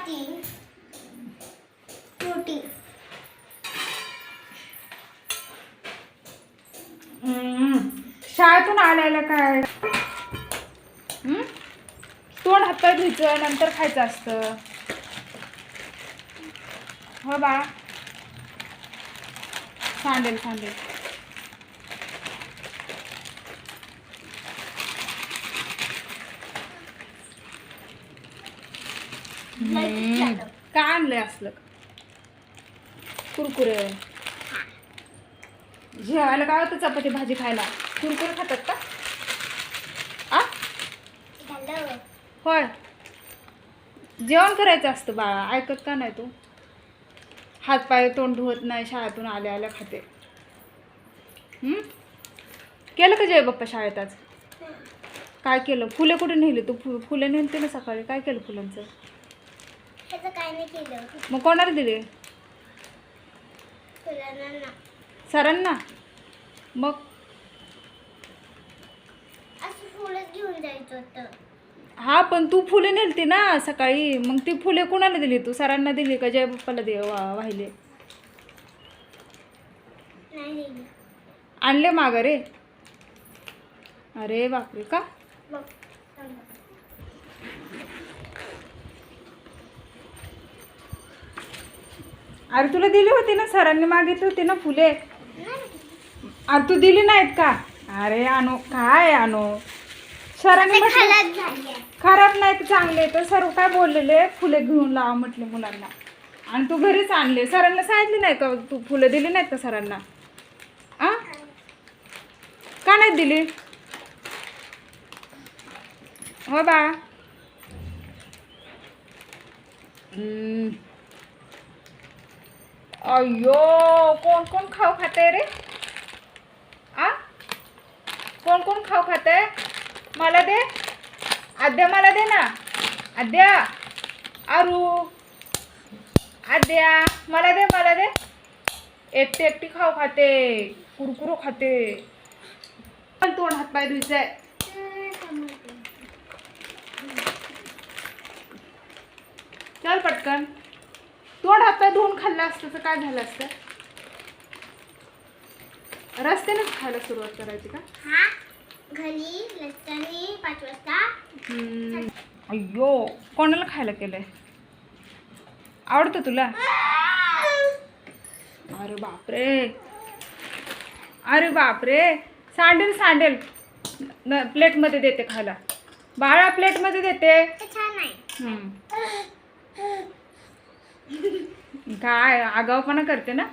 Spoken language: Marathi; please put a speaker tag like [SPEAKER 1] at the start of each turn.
[SPEAKER 1] चपाती रोटी
[SPEAKER 2] हम्म. शाळेतून आल्याला काय? हम्म? तोंड हातात घ्यायचं नंतर खायचं असतं. हो बा. सांडेल सांडेल. काय आणलंय असलं कुरकुरे. जेवायला काय होतं चपाती भाजी खायला? कुरकुरे खातात का? आ? होय. जेवण करायचं असतं बाळा. ऐकत का नाही तू? हातपाय तोंड धुवत नाही शाळेतून आल्या आल्या खाते. केलं का जय बाप्पा शाळेत आज? काय केलं? फुले कुठे नेली? तू फु फुले नेलते ना सकाळी? काय केलं फुलांचं?
[SPEAKER 1] ह्याचं काय नाही केलं.
[SPEAKER 2] मग कोणाला दिले
[SPEAKER 1] ना.
[SPEAKER 2] सरांना? मग?
[SPEAKER 1] असं फुलच घेऊन जायचं होतं.
[SPEAKER 2] हा पण तू फुले नेलती ना सकाळी. मग ती फुले कुणाला दिली तू? सरांना दिली का जय बाप्पाला दे वा वाहिले?
[SPEAKER 1] नाही
[SPEAKER 2] आणले माघारे? अरे बापरे का?
[SPEAKER 1] बघ सांगा.
[SPEAKER 2] अरे तुला दिली होती ना सरांनी मागितली होती ना फुले. अरे तू दिली नाहीत का? अरे आणो काय आणो सरांनी म्हटलं खराब नाही तर चांगले तर सर काय बोललेले? फुले घेऊन लावा म्हटले मुलांना. आणि तू घरीच आणले. सरांना सांगितले नाही का? तू फुलं दिली नाहीत का सरांना? आ? का नाही दिली? हो बा. अयो कोण कोण खाऊ खाते रे? आ? कोण कोण खाऊ खाते मला दे. आद्या मला दे ना. आद्या. आरू. आद्या मला दे मला दे. एकटी एकटी खाऊ खाते. कुरकुरू खाते. पण तोंड हात पाय आहे चल पटकन. तोंड हात पाय धुवून खाल्लं असतं तर काय झालं असतं? रस्त्यानेच खायला सुरुवात करायची का?
[SPEAKER 1] हा घरी रस्त्याने पाच वाजता.
[SPEAKER 2] हम्म. अय्यो कोणाला खायला केलंय? आवडतं तुला? अरे बापरे. अरे बापरे. सांडेल सांडेल. न प्लेटमध्ये देते खायला. बाळा प्लेटमध्ये देते. काय आगावपणा करते ना?